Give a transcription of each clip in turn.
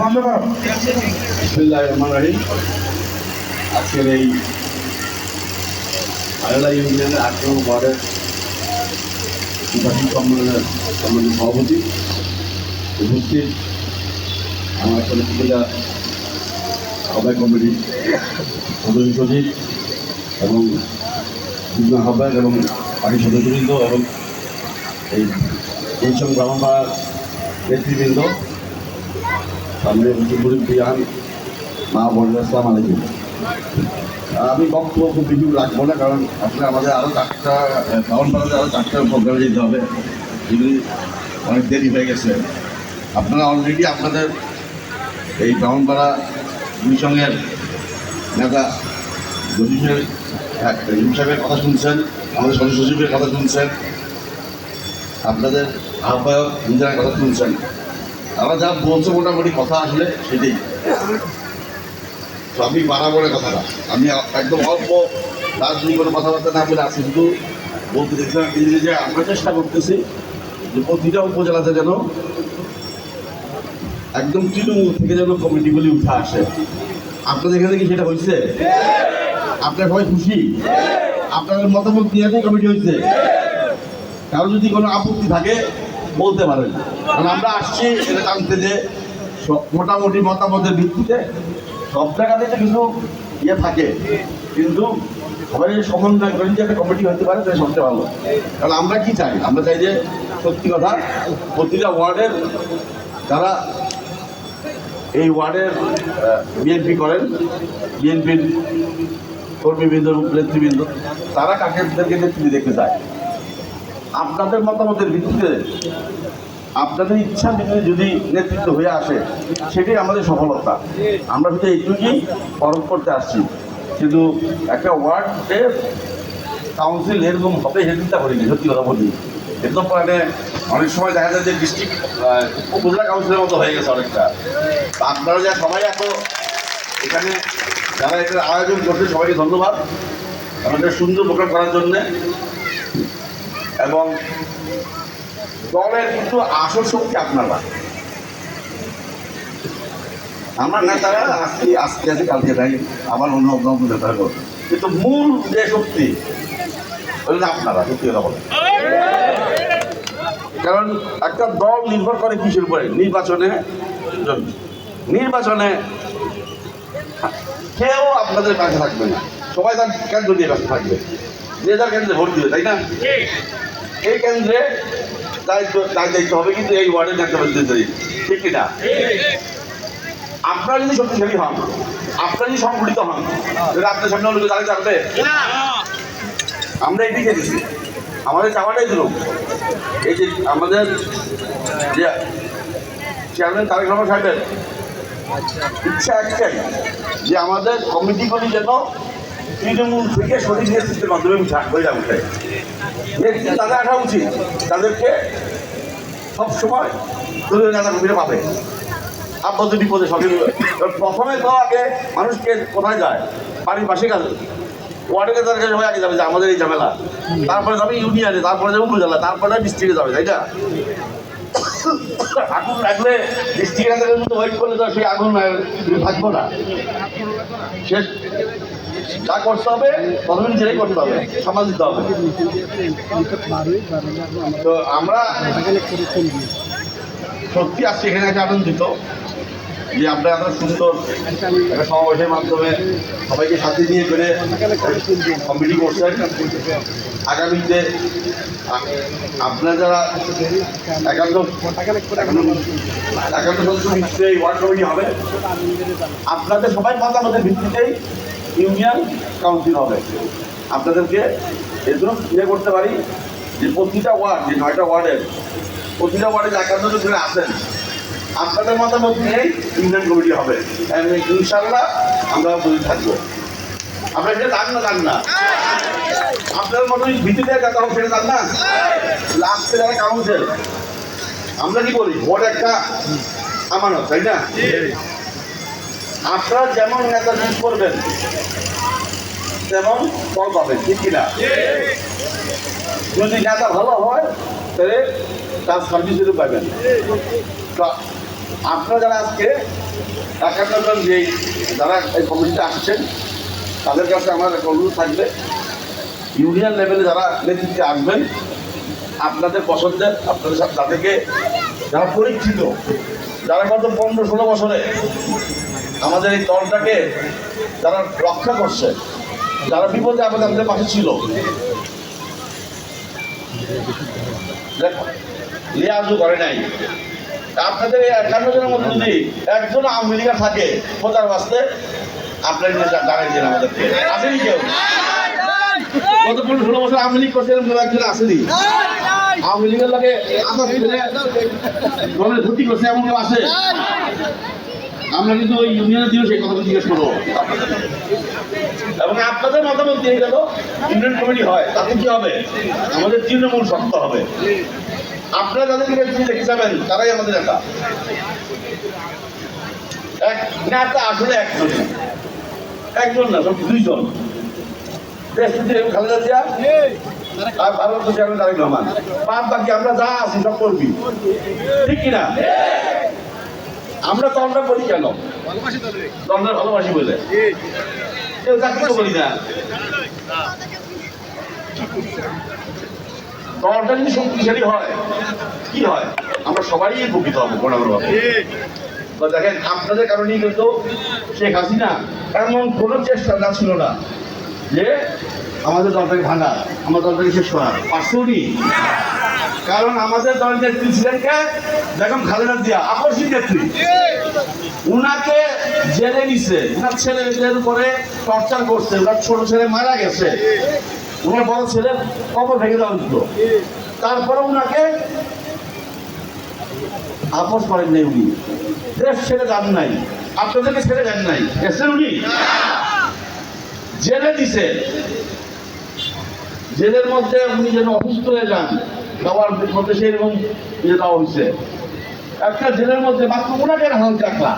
বন্ধ করো। আজকের এই আয়লা ইউনিয়নের আট নম্বর ওয়ার্ডের নির্বাচন সম্মেলনের সম্মেলনের সভাপতি উপস্থিত আমার সদস্যরা আহ্বায়ক কমিটির সদস্য সচিব এবং যুগ্ম আহ্বায়ক এবং পার্টির সদস্যবৃন্দ এবং এই পরিশ্রম ব্রাহ্মণপাড়ার নেতৃবৃন্দ। সামনে বিহান মা বোনেরা আসসালাম আলাইকুম। আমি বক্তব্য খুব বেশি রাখব না, কারণ আসলে আমাদের আরও চারটা বাউন পাড়াতে আরও চারটা প্রোগ্রামে যেতে হবে। যেগুলি অনেক দেরি হয়ে গেছে। আপনারা অলরেডি আপনাদের এই ব্রাহ্মণপাড়া সঙ্গের নেতা জসিমের জসিম সাহেবের কথা শুনছেন, আমাদের সদস্য সচিবের কথা শুনছেন, আপনাদের আহ্বায়ক নিজেরা কথা শুনছেন। আমরা যা বলছে মোটামুটি কথা আসলে সেটাই। তো আমি বাড়াবো না কথাটা। আমি একদম অল্প রাজনীতি কোনো কথাবার্তা না বলে আছি, শুধু বলতে দেখছিলাম যে আমরা চেষ্টা করতেছি যে প্রতিটা উপজেলাতে যেন একদম তৃণমূল থেকে যেন কমিটিগুলি উঠে আসে। আপনাদের এখানে কি সেটা হয়েছে? আপনার সবাই খুশি? আপনাদের মতামত নিয়ে কমিটি হয়েছে? কারও যদি কোনো আপত্তি থাকে, বলতে পারেন। কারণ আমরা আসছি এটা জানতে যে মোটামুটি মতামতের ভিত্তিতে সব জায়গাতে কিন্তু ইয়ে থাকে। কিন্তু সবাই সমন্বয় করেন যে একটা কমিটি হতে পারে তাহলে সবচেয়ে ভালো। কারণ আমরা কি চাই? আমরা চাই যে সত্যি কথা, প্রতিটা ওয়ার্ডের যারা ওয়ার্ডের বিএনপি করেন। বিএনপির কর্মীবৃন্দ নেতৃবৃন্দ, তারা কাকেরদেরকে নেতৃত্ব দেখতে চায়? আপনাদের মতামতের ভিত্তিতে, আপনাদের ইচ্ছা ভিত্তিতে যদি নেতৃত্ব হয়ে আসে, সেটাই আমাদের সফলতা। আমরা শুধু এইটুকুই পরম করতে আসছি। কিন্তু একটা ওয়ার্ডে কাউন্সিল এরকম হবে সে চিন্তা করিনি সত্যি কথা বলি একদম মানে অনেক সময় দেখা যায় যে ডিস্ট্রিক্ট উপজেলা কাউন্সিলের মতো হয়ে গেছে অনেকটা। আপনারা যা সবাই এত এখানে যারা এটার আয়োজন করছে, সবাইকে ধন্যবাদ। আমাদের সুন্দর প্রোগ্রাম করার জন্যে। এবং দলের কিন্তু আসল শক্তি আপনারা। আমার নেতারা আজকে আজকে আছে কালকে নাই আবার অন্য অন্য নেতারা কিন্তু মূল যে শক্তি আপনারা, সত্যি কথা বলেন কারণ একটা দল নির্ভর করে কিসের উপরে? নির্বাচনে নির্বাচনে কেউ আপনাদের কাছে থাকবে না। সবাই তার কেন্দ্র দিয়ে ব্যস্ত থাকবে। যে যার কেন্দ্রে ভোট দিবে, তাই না? এই কেন্দ্রে দায়িত্ব দায়িত্ব হবে কিন্তু এই ওয়ার্ডের প্রতিনিধি ঠিক কিনা? আপনারা যদি শক্তিশালী হন, আপনারা যদি সংগঠিত হন, তাহলে আপনার সামনে লোকে দাঁড়িয়ে থাকবে। আমরা এদিকে দিচ্ছি আমাদের চাওয়াটাই দিল এই যে আমাদের যে চেয়ারম্যান তারেক রহমান সাহেবের ইচ্ছা একটাই যে আমাদের কমিটিগুলি যেন তৃণমূল থেকে শরীর নেতৃত্বের মাধ্যমে হয়ে যাবে উঠে। নেতৃত্ব তাদের আসা উচিত। তাদেরকে সবসময় দলীয় নেতা কর্মীরা পাবে। আপদ বিপদে সবই প্রথমে তো আগে মানুষকে কোথায় যায়? বাড়ির পাশে কাজে ওয়ার্ডের কাছে কাছে সবাই আগে যাবে যে আমাদের এই ঝামেলা। তারপরে যাবে ইউনিয়নে তারপরে যাবে উপজেলা তারপরে ডিস্ট্রিক্টে যাবে, তাই না? আগুন লাগলে ডিস্ট্রিক্টের মতো ওয়েট করলে তো সেই আগুন থাকব না। শেষ। যা করতে হবে, প্রথমে নিজেরাই করতে হবে সমাজ দিতে হবে। তো আমরা সত্যি আজকে এখানে একটা আনন্দিত যে আপনারা এত সুন্দর একটা সমাবেশের মাধ্যমে সবাইকে সাথে নিয়ে করে কমিটি করছেন। আগামীতে আপনারা যারা একান্ত একান্ত এই ওয়ার্ড হবে, আপনাদের সবাই মতামতের ভিত্তিতেই ইউনিয়ন কাউন্সিল হবে। আপনাদেরকে এজন্য ইয়ে করতে পারি যে প্রতিটা ওয়ার্ড যে নয়টা ওয়ার্ডের প্রতিটা ওয়ার্ডে একান্ত করে আসেন আপনাদের মতামত নিয়েই ইউনিয়ন কমিটি হবে। ইনশাল্লাহ আমরা বলে থাকব। আপনারা সেটা জান না জান না। আপনার মতো ভিত্তিতে কথা হোক সেটা না লাস্টে যারা কাউন্সিল আমরা কি বলি? ভোট একটা আমানত তাই না? আপনারা যেমন নেতা চুজ করবেন তেমন ফল পাবেন ঠিক কিনা যদি নেতা ভালো হয় তাহলে তার সার্ভিসেরও পাবেন। তো আপনারা যারা আজকে একান্ন জন যেই যারা এই কমিটিতে আসছেন তাদের কাছে আমার একটা অনুরোধ থাকবে। ইউনিয়ন লেভেলে যারা নেতৃত্বে আসবেন, আপনাদের পছন্দের, আপনাদের তাদেরকে যারা পরীক্ষিত, যারা গত পনেরো ষোলো বছরে আমাদের এই দলটাকে যারা রক্ষা করছে, যারা বিপদে আপদে আমাদের পাশে ছিল। লিয়াজও করে নাই। আপনাদের এই একান্ন জনের মধ্যে যদি একজন লীগের থাকে প্রচার বাঁচতে, আপনার জানাই দিন আমাদেরকে। আসেনি কেউ? গত পনেরো ষোলো বছর আওয়ামী লীগ করছে এরকম একজন আসেনি? আওয়ামী লীগের লাগে আবার দলের ক্ষতি করছে এমন কেউ আছে? আমরা কিন্তু ওই ইউনিয়নের দিনও সেই জিজ্ঞেস করব। এবং আপনাদের মতামত দিয়ে গেল ইউনিয়ন কমিটি হয় তাতে কি হবে? আমাদের তৃণমূল শক্ত হবে। আপনারা যাদেরকে দেখে যাবেন তারাই আমাদের নেতা। এক নেতা আসলে একজন। একজন না সব দুইজন। দেশপতি খালেদা জিয়া? আর ভারত চেয়ারম্যান তারেক রহমান। বাদ বাকি আমরা যা আছি সব করবি। ঠিক কিনা আমরা করি কেন? ভালোবাসি বলে। কেউ চাকরি তো করি না। দলটা যদি শক্তিশালী হয়। কি হয়? আমরা সবাই উপকৃত হব দেখেন আপনাদের কারণেই কিন্তু শেখ হাসিনা এমন কোনো চেষ্টা না ছিল না। যে আমাদের দলটাকে ভাঙা আমাদের দলটাকে শেষ করা। পারছেনি কারণ আমাদের দলের নেত্রী ছিলেন কে বেগম খালেদা জিয়া, আকর্ষিত নেত্রী। উনাকে জেলে নিছে, উনার ছেলেদের উপরে টর্চার করছে, উনার ছোট ছেলে মারা গেছে। উনার বড় ছেলে কবর ভেঙে দেওয়া হতো তারপরে উনাকে আপোষ করেন নাই উনি। দেশ ছেড়ে যান নাই। আপনাদেরকে ছেড়ে যান নাই। গেছেন উনি? জেলে দিছে। জেলের মধ্যে উনি যেন অসুস্থ হয়ে যান খাবার মধ্যে সেরকম ইয়ে দেওয়া হয়েছে। একটা জেলের মধ্যে মাত্র ওনাকে হাল রাখলা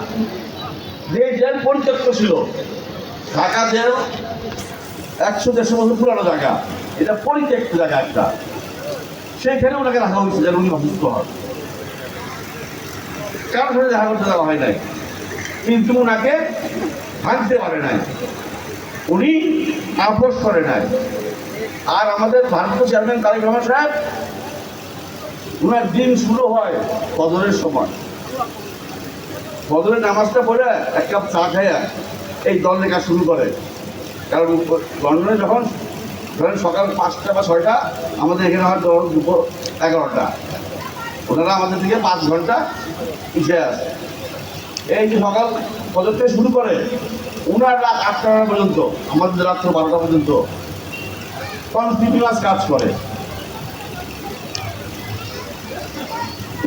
যে জেল পরিত্যক্ত ছিল, ঢাকা জেল একশো দেড়শো বছর পুরানো জায়গা। এটা পরিত্যক্ত জায়গা একটা। সেইখানে ওনাকে রাখা হয়েছে যেন উনি অসুস্থ হন। কারোর সাথে দেখা করতে দেওয়া হয় নাই। কিন্তু ওনাকে ভাঙতে পারে নাই। উনি আপোষ করে নাই। আর আমাদের ভারতীয় চেয়ারম্যান তারেক রহমান সাহেব ওনার দিন শুরু হয় ফজরের সময়। ফজরের নামাজটা পড়ে এক কাপ চা খাইয়া এই দল লেখা শুরু করে। কারণ লন্ডনে যখন ধরেন সকাল পাঁচটা বা ছয়টা, আমাদের এখানে হয় ধরুন দুপুর এগারোটা। ওনারা আমাদের থেকে পাঁচ ঘণ্টা পিছিয়ে আসে। এই যে সকাল থেকে শুরু করে ওনার রাত আটটা পর্যন্ত, আমাদের রাত্র বারোটা পর্যন্ত। কন্টিনিউয়াস কাজ করে।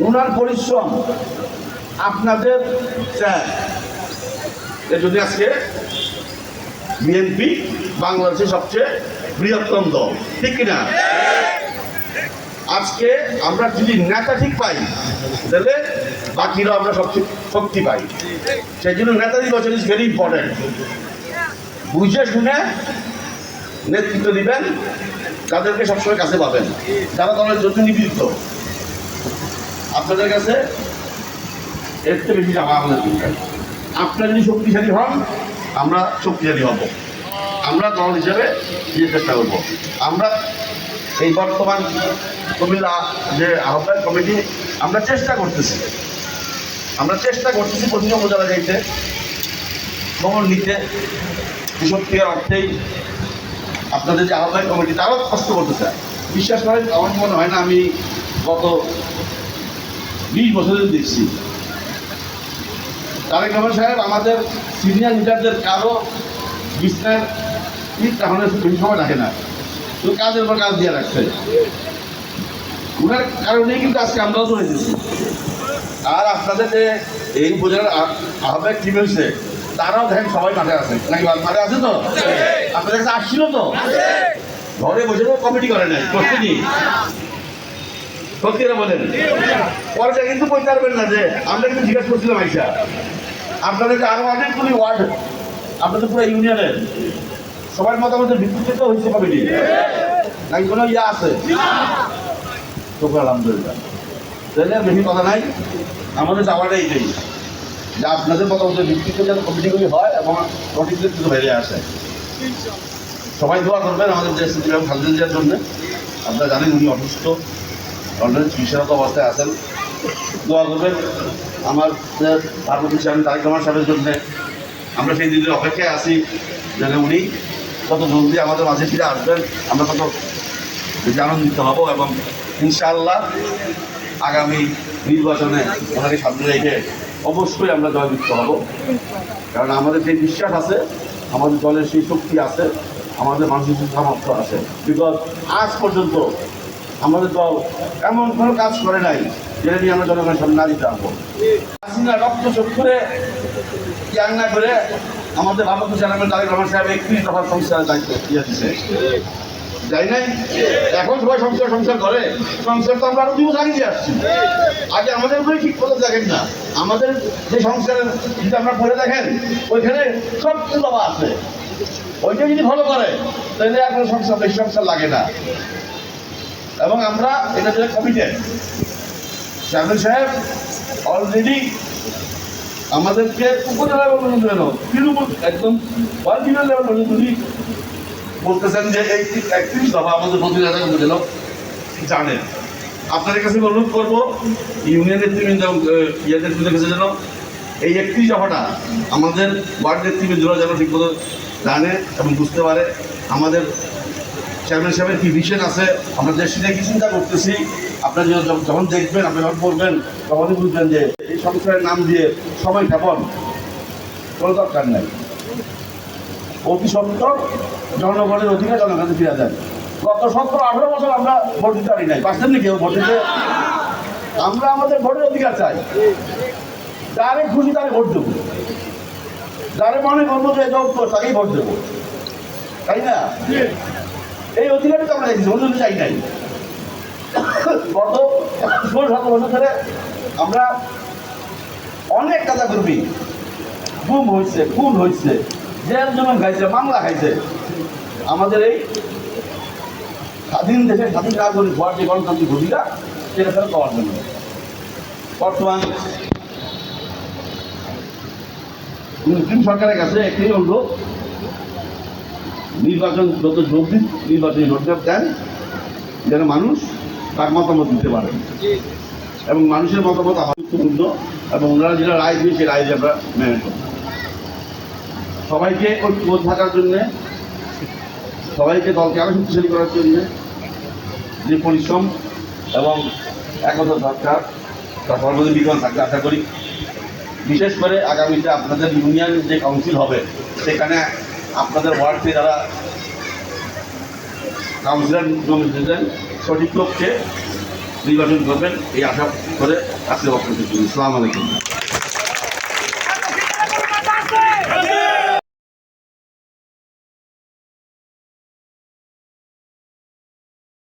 ওনার পরিশ্রম আপনাদের যদি আজকে বিএনপি বাংলাদেশের সবচেয়ে বৃহত্তম দল, ঠিক কিনা? আজকে আমরা যদি নেতা ঠিক পাই, তাহলে বাকিরা আমরা সবচেয়ে শক্তি পাই। সেই জন্য নেতা নির্বাচন ইজ ভেরি ইম্পর্টেন্ট বুঝে শুনে নেতৃত্ব দিবেন, তাদেরকে সবসময় কাছে পাবেন। যারা দলের জন্য নিবৃত্ত, আপনাদের কাছে এর থেকে বেশি টাকা আমাদের দরকার। আপনারা যদি শক্তিশালী হন, আমরা শক্তিশালী হব। আমরা দল হিসেবে নিজের চেষ্টা করব। আমরা এই বর্তমান কুমিল্লা যে আহ্বায়ক কমিটি, আমরা চেষ্টা করতেছি। আমরা চেষ্টা করতেছি প্রতিটা উপজেলা যাইতে। খবর নিতে। সত্যিকার অর্থেই আপনাদের যে আহ্বায়ক কমিটি তারাও কষ্ট করতে চায় বিশ্বাস করেন, আমার মনে হয় না আমি গত বিশ বছরের দেখছি। তারেক রহমান সাহেব আমাদের সিনিয়র লিডারদের কারও ইট তাহলে বেশি সময় রাখে না। তো কাজের পর কাজ দিয়ে রাখছে। ওনার কারণেই কিন্তু আজকে আমরাও চলে এসেছি। আর আপনাদের যে এই উপজেলার আহ- আহ্বায়ক টিম হয়েছে, তারাও দেখেন সবাই মাঠে আছে। নাকি মাঠে আছে তো? আপনাদের কাছে আসছিল তো? ঘরে বসে তো কমিটি করে নাই, প্রস্তুতি সত্যি কথা বলেন। পরে কিন্তু বলতে পারবেন না যে, আমরা কিন্তু জিজ্ঞাসা করছিলাম আইসা। আপনাদের আরও অনেকগুলি ওয়ার্ড, আপনাদের পুরো ইউনিয়নের, সবার মতামতের ভিত্তিতে তো হয়েছে কমিটি। নাকি কোনো ইয়া আছে? শুক্র আলহামদুলিল্লাহ। তাহলে কথা নাই। আমাদের যাওয়াটা এইটাই যে আপনাদের মতামতের ভিত্তিতে যেন কমিটিগুলি হয় এবং সঠিকদের কিছু বেরিয়ে আসে। সবাই দোয়া করবেন আমাদের যে ম্যাম খালেদা জিয়ার জন্য। আপনারা জানেন উনি অসুস্থ। অলরেডি চিকিৎসারত অবস্থায় আছেন। দোয়া করবেন আমার পার্বতী সাহেব তারেক রহমান সাহেবের জন্য। আমরা সেই দিনের অপেক্ষায় আছি যেন উনি কত জলদি আমাদের মাঝে ফিরে আসবেন। আমরা কত আনন্দিত হব এবং ইনশাআল্লাহ আগামী নির্বাচনে ওনাকে সামনে রেখে অবশ্যই আমরা জয়যুক্ত হব। কারণ আমাদের যে বিশ্বাস আছে, আমাদের দলের সেই শক্তি আছে, আমাদের মানসিক সামর্থ্য আছে। বিকজ আজ পর্যন্ত আমাদের দল এমন কোনো কাজ করে নাই যেটা নিয়ে আমরা জনগণের সামনে না দিতে পারব রক্ত চোখ করে আমাদের ভারত চেয়ারম্যান তারেক রহমান সাহেব একত্রিশ দফার সংস্কারের দায়িত্ব দিয়ে দিচ্ছে যাই নাই? এখন সবাই সংসার সংসার করে। সংসার তো আমরা আরও দিবস আগে দিয়ে আসছি। আগে আমাদের উপরে ঠিক করে দেখেন না। আমাদের যে সংসার যদি আমরা করে দেখেন, ওইখানে সব কিছু বাবা আছে। ওইটা যদি ভালো করে, তাহলে এখন সংসার বেশি সংসার লাগে না। এবং আমরা এটা জন্য কমিটেড চেয়ারম্যান সাহেব অলরেডি আমাদেরকে উপজেলা পর্যন্ত তৃণমূল, একদম ওয়ান লেভেল পর্যন্ত। বলতেছেন যে একত্রিশ দফা আমাদের কিন্তু যেন জানেন আপনাদের কাছে অনুরোধ করব ইউনিয়ন নেতৃবৃন্দ ইয়ে নেতৃবৃন্দের কাছে যেন এই একত্রিশ দফাটা আমাদের ওয়ার্ড নেতৃবৃন্দরা যেন ঠিকমতো জানে এবং বুঝতে পারে। আমাদের চেয়ারম্যান সাহেবের কি ভিশন আছে? আমরা দেশে নিয়ে কি চিন্তা করতেছি? আপনারা যখন- দেখবেন আপনি যখন পড়বেন তখনই বুঝবেন যে এই সংসারের নাম দিয়ে সবাই যাপন কোনো দরকার নাই। অতি সত্তর জনগণের অধিকার জনগণকে ফিরে যায়। গত সতেরো, আঠারো বছর আমরা ভোট দিতে পারি নাই। পারছেন না কেউ ভোট দিতে? আমরা আমাদের ভোটের অধিকার চাই। যারে খুশি তারে ভোট দেবো। যারে মনে করব যে যোগ্য তাকেই ভোট দেবো। তাই না? এই অধিকারই তো আমরা দেখছি, অন্য চাই নাই। গত ষোলো, সতেরো বছর ধরে আমরা অনেক কাজা করবি গুম হয়েছে, খুন হয়েছে। জেল জমন খাইছে মামলা খাইছে। আমাদের এই স্বাধীন দেশের স্বাধীন নাগরিক হওয়ার যে গণতান্ত্রিক ভূমিকা সেটা ফেরত পাওয়ার জন্য। বর্তমান মুসলিম সরকারের কাছে একটি অনুরোধ, নির্বাচন যত জলদি নির্বাচনী রোডম্যাপ দেন, যেন মানুষ তার মতামত দিতে পারে। এবং মানুষের মতামত গুরুত্বপূর্ণ, এবং ওনারা যেটা রায় দিয়ে সেই রায় আমরা মেনে করব সবাইকে ঐক্যবোধ থাকার জন্যে, সবাইকে দলকে আরও শক্তিশালী করার জন্যে যে পরিশ্রম এবং একতা দরকার তার সর্বদিন বিজ্ঞান থাকতে আশা করি। বিশেষ করে আগামীতে আপনাদের ইউনিয়ন যে কাউন্সিল হবে, সেখানে আপনাদের ওয়ার্ড যারা কাউন্সিলর নমিনেট দেন সঠিক লোককে নির্বাচন করবেন, এই আশা করে আজকে বক্তব্য ইসলাম আলাইকুম।